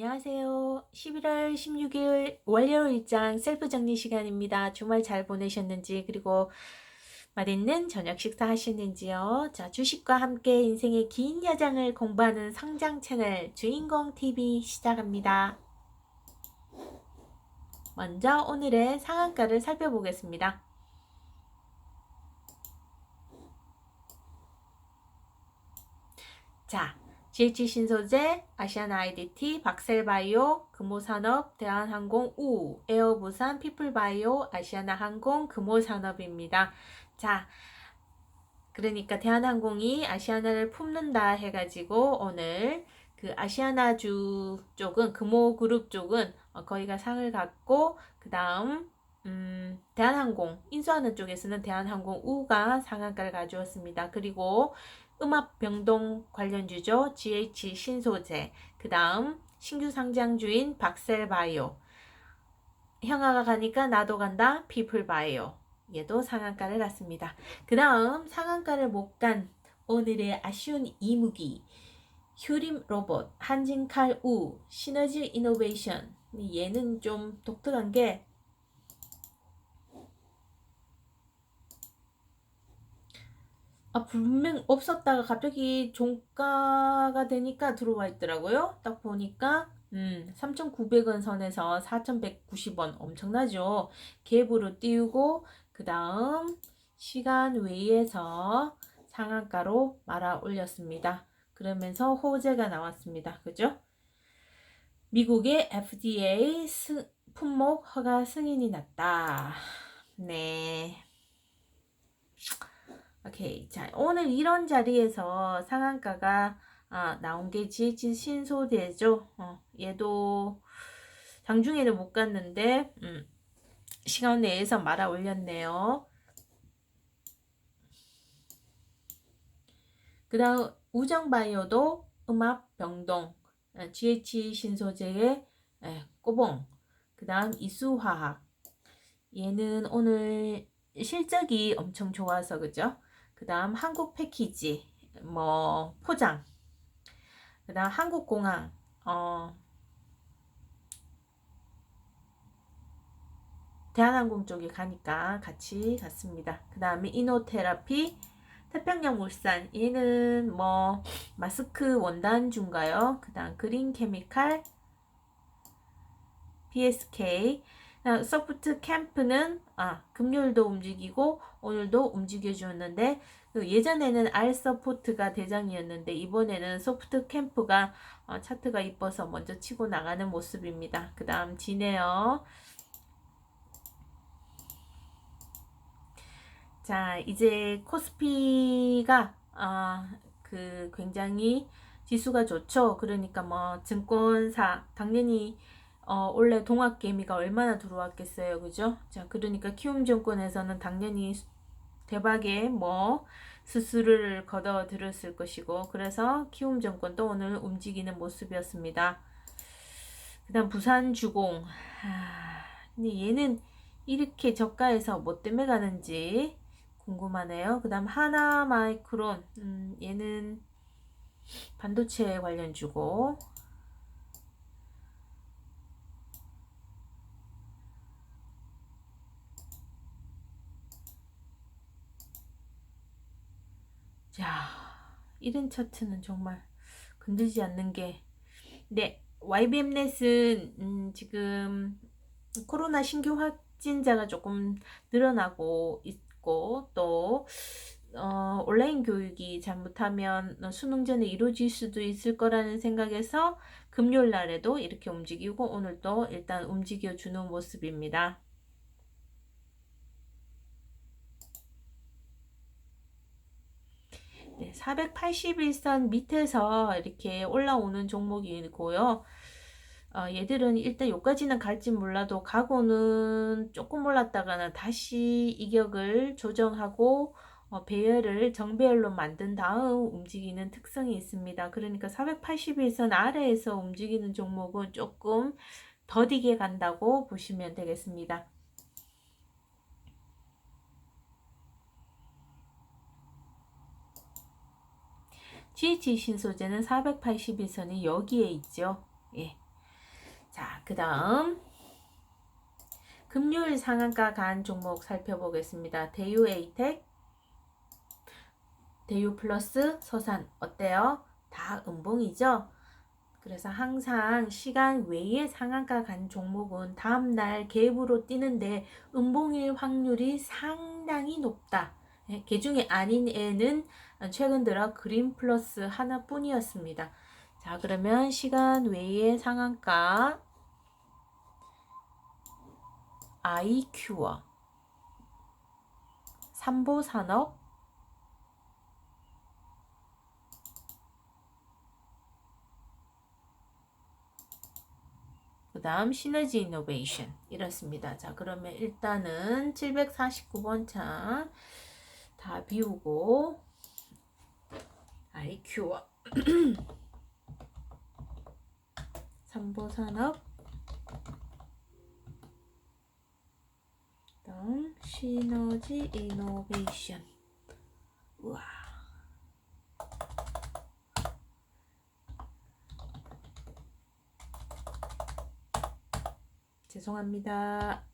안녕하세요. 11월 16일 월요 일장 셀프 정리 시간입니다. 주말 잘 보내셨는지 그리고 맛있는 저녁 식사 하셨는지요? 자, 주식과 함께 인생의 긴 야장을 공부하는 성장 채널 주인공 TV 시작합니다. 먼저 오늘의 상한가를 살펴보겠습니다. 자, GH 신소재, 아시안 IDT, 박셀바이오, 금호산업, 대한항공 우, 에어부산, 피플바이오, 아시아나 항공, 금호산업입니다. 자, 그러니까 대한항공이 아시아나를 품는다 해가지고 오늘 그 아시아나주 쪽은 금호그룹 쪽은 어, 거기가 상을 갖고 그 다음 음, 대한항공 인수하는 쪽에서는 대한항공 우가 상한가를 가져왔습니다. 그리고 음압 병동 관련주죠. GH 신소재. 그 다음 신규 상장주인 박셀바이오. 형아가 가니까 나도 간다. 피플바이오. 얘도 상한가를 갔습니다. 그 다음 상한가를 못 간 오늘의 아쉬운 이무기. 휴림 로봇, 한진칼 우, 시너지 이노베이션. 얘는 좀 독특한 게 아, 분명 없었다가 갑자기 종가가 되니까 들어와 있더라고요. 딱 보니까 음, 3,900원 선에서 4,190원 엄청나죠. 갭으로 띄우고 그 다음 시간 외에서 상한가로 말아 올렸습니다. 그러면서 호재가 나왔습니다. 그죠? 미국의 FDA 스, 품목 허가 승인이 났다. 네. 오케이. 자, 오늘 이런 자리에서 상한가가 아, 나온 게 GH 신소대죠. 어, 얘도 장중에는 못 갔는데 음, 시간 내에서 말아 올렸네요. 그 다음 우정바이오도 음압 병동 GH 신소재의 에, 꼬봉 그 다음 이수화학 얘는 오늘 실적이 엄청 좋아서 그죠? 그 다음 한국 패키지, 뭐 포장, 그 다음 한국 공항, 어, 대한항공 쪽에 가니까 같이 갔습니다. 그 다음에 이노테라피, 태평양 물산, 얘는 뭐 마스크 원단주인가요? 그 다음 그린 케미칼, PSK, 소프트 캠프는 아 금요일도 움직이고 오늘도 움직여 주었는데 그 예전에는 알 서포트가 대장이었는데 이번에는 소프트 캠프가 어, 차트가 이뻐서 먼저 치고 나가는 모습입니다. 그 다음 지네요. 자 이제 코스피가 아, 그 굉장히 지수가 좋죠. 그러니까 뭐 증권사 당연히 어, 원래 동학개미가 얼마나 들어왔겠어요. 그죠? 자, 그러니까 키움증권에서는 당연히 대박의 뭐 수수료를 걷어 들였을 것이고 그래서 키움증권도 오늘 움직이는 모습이었습니다. 그 다음 부산 주공 하, 근데 얘는 이렇게 저가에서 뭐 때문에 가는지 궁금하네요. 그 다음 하나 마이크론 음, 얘는 반도체 관련 주고 자, 이런 차트는 정말 건들지 않는 게, 네, YBM넷은 음, 지금 코로나 신규 확진자가 조금 늘어나고 있고, 또, 어, 온라인 교육이 잘못하면 수능 전에 이루어질 수도 있을 거라는 생각에서 금요일 날에도 이렇게 움직이고, 오늘도 일단 움직여 주는 모습입니다. 네, 481선 밑에서 이렇게 올라오는 종목이고요. 어, 얘들은 일단 여기까지는 갈지 몰라도 가고는 조금 올랐다가는 다시 이격을 조정하고 어, 배열을 정배열로 만든 다음 움직이는 특성이 있습니다. 그러니까 481선 아래에서 움직이는 종목은 조금 더디게 간다고 보시면 되겠습니다. GH 신소재는 481선이 여기에 있죠. 예. 자, 그 다음 금요일 상한가 간 종목 살펴보겠습니다. 대유 에이텍, 대유 플러스, 서산 어때요? 다 음봉이죠? 그래서 항상 시간 외에 상한가 간 종목은 다음날 갭으로 뛰는데 음봉일 확률이 상당히 높다. 예, 그 중에 아닌 애는 최근 들어 그린 플러스 하나뿐이었습니다. 자, 그러면 시간 외에 상한가 아이큐어 삼보산업 그 다음 시너지 이노베이션 이렇습니다. 자 그러면 일단은 749번 창 다 비우고 IQ와 삼보산업. 다음 시너지 이노베이션. 우와. 죄송합니다.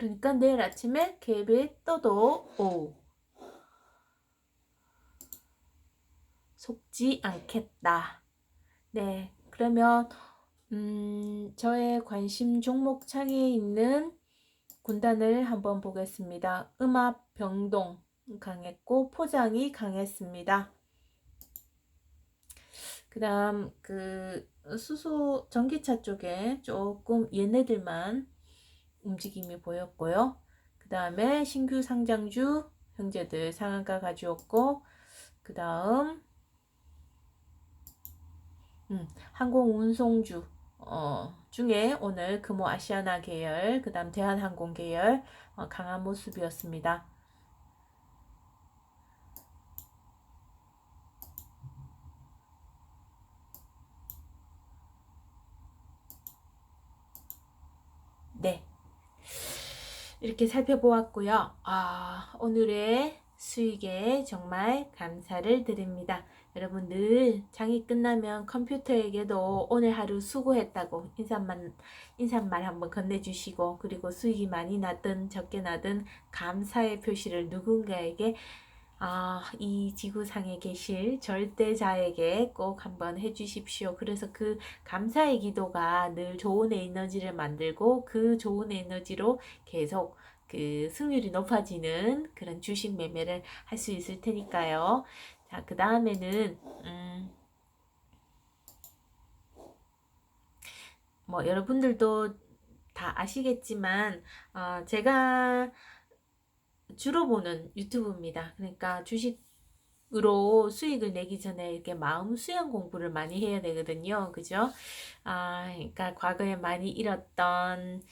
그러니까 내일 아침에 갭이 떠도 오 속지 않겠다. 네, 그러면 음, 저의 관심 종목 창에 있는 군단을 한번 보겠습니다. 음압 병동 강했고 포장이 강했습니다. 그 다음 그 수소 전기차 쪽에 조금 얘네들만 움직임이 보였고요. 그 다음에 신규 상장주 형제들 상한가 가져왔고 그 다음 음, 항공운송주 어, 중에 오늘 금호 아시아나 계열, 그 다음 대한항공 계열 어, 강한 모습이었습니다. 네. 이렇게 살펴보았고요. 아, 오늘의 수익에 정말 감사를 드립니다. 여러분 늘 장이 끝나면 컴퓨터에게도 오늘 하루 수고했다고 인사말, 인사말 한번 건네주시고 그리고 수익이 많이 나든 적게 나든 감사의 표시를 누군가에게 아, 이 지구상에 계실 절대자에게 꼭 한번 해주십시오. 그래서 그 감사의 기도가 늘 좋은 에너지를 만들고 그 좋은 에너지로 계속 그 승률이 높아지는 그런 주식 매매를 할 수 있을 테니까요. 자, 그 다음에는, 음, 뭐, 여러분들도 다 아시겠지만, 어, 제가 주로 보는 유튜브입니다. 그러니까 주식으로 수익을 내기 전에 이렇게 마음 수양 공부를 많이 해야 되거든요. 그죠? 아, 그러니까 과거에 많이 잃었던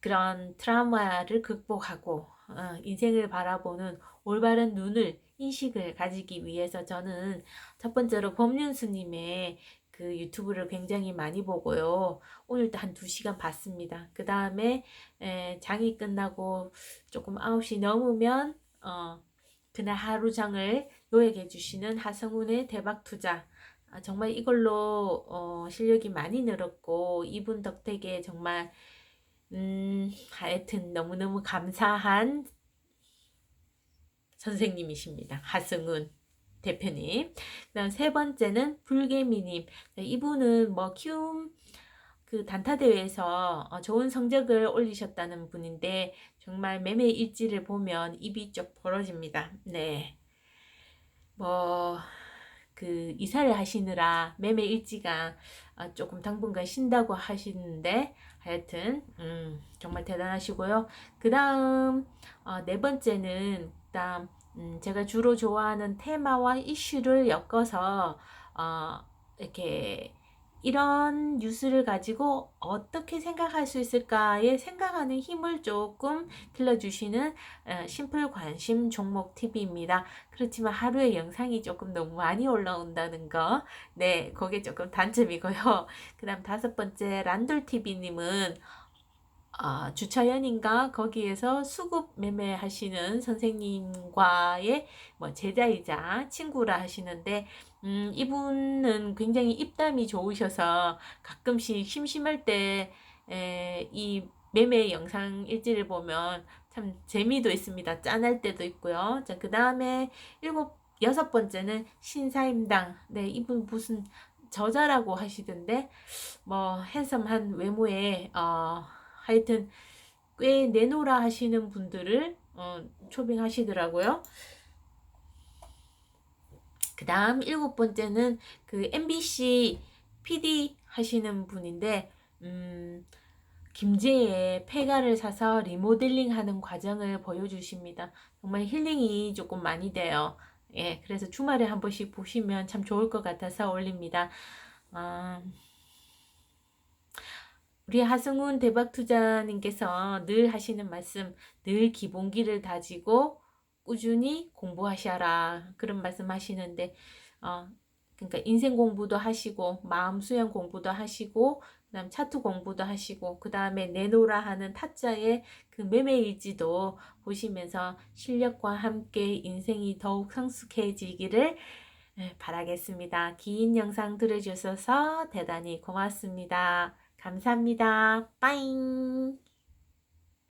그런 트라우마를 극복하고, 어, 인생을 바라보는 올바른 눈을 인식을 가지기 위해서 저는 첫 번째로 법륜스님의 그 유튜브를 굉장히 많이 보고요. 오늘도 한 2시간 봤습니다. 그 다음에 장이 끝나고 조금 9시 넘으면 어, 그날 하루 장을 요약해 주시는 하성운의 대박 투자 아, 정말 이걸로 어, 실력이 많이 늘었고 이분 덕택에 정말 음, 하여튼 너무너무 감사한 선생님이십니다. 하승훈 대표님. 그다음 세 번째는 불개미님. 네, 이분은 뭐 키움 그 단타 대회에서 어, 좋은 성적을 올리셨다는 분인데 정말 매매 일지를 보면 입이 쪽 벌어집니다. 네. 뭐 그 이사를 하시느라 매매 일지가 어, 조금 당분간 쉰다고 하시는데 하여튼 음, 정말 대단하시고요. 그 다음 어, 네 번째는 그다음 음, 제가 주로 좋아하는 테마와 이슈를 엮어서 어, 이렇게 이런 뉴스를 가지고 어떻게 생각할 수 있을까에 생각하는 힘을 조금 길러주시는 어, 심플 관심 종목 TV입니다. 그렇지만 하루에 영상이 조금 너무 많이 올라온다는 거, 네, 그게 조금 단점이고요. 그 다음 다섯 번째 란돌 TV님은 아, 주차연인가 거기에서 수급 매매하시는 선생님과의 뭐 제자이자 친구라 하시는데 음, 이분은 굉장히 입담이 좋으셔서 가끔씩 심심할 때이 매매 영상 일지를 보면 참 재미도 있습니다. 짠할 때도 있고요. 자, 그 다음에 일곱 여섯 번째는 신사임당. 네, 이분 무슨 저자라고 하시던데 뭐 핸섬한 외모에 어 하여튼 꽤 내노라 하시는 분들을 어, 초빙하시더라고요. 그 다음 일곱 번째는 그 MBC PD 하시는 분인데, 음, 김제의 폐가를 사서 리모델링 하는 과정을 보여주십니다. 정말 힐링이 조금 많이 돼요. 예, 그래서 주말에 한 번씩 보시면 참 좋을 것 같아서 올립니다. 아, 우리 하승훈 대박 투자님께서 늘 하시는 말씀, 늘 기본기를 다지고 꾸준히 공부하셔라. 그런 말씀 하시는데, 어, 그러니까 인생 공부도 하시고, 마음 수양 공부도 하시고, 그 다음 차트 공부도 하시고, 그 다음에 내노라 하는 타짜의 그 매매일지도 보시면서 실력과 함께 인생이 더욱 성숙해지기를 예, 바라겠습니다. 긴 영상 들어주셔서 대단히 고맙습니다. 감사합니다. 빠잉!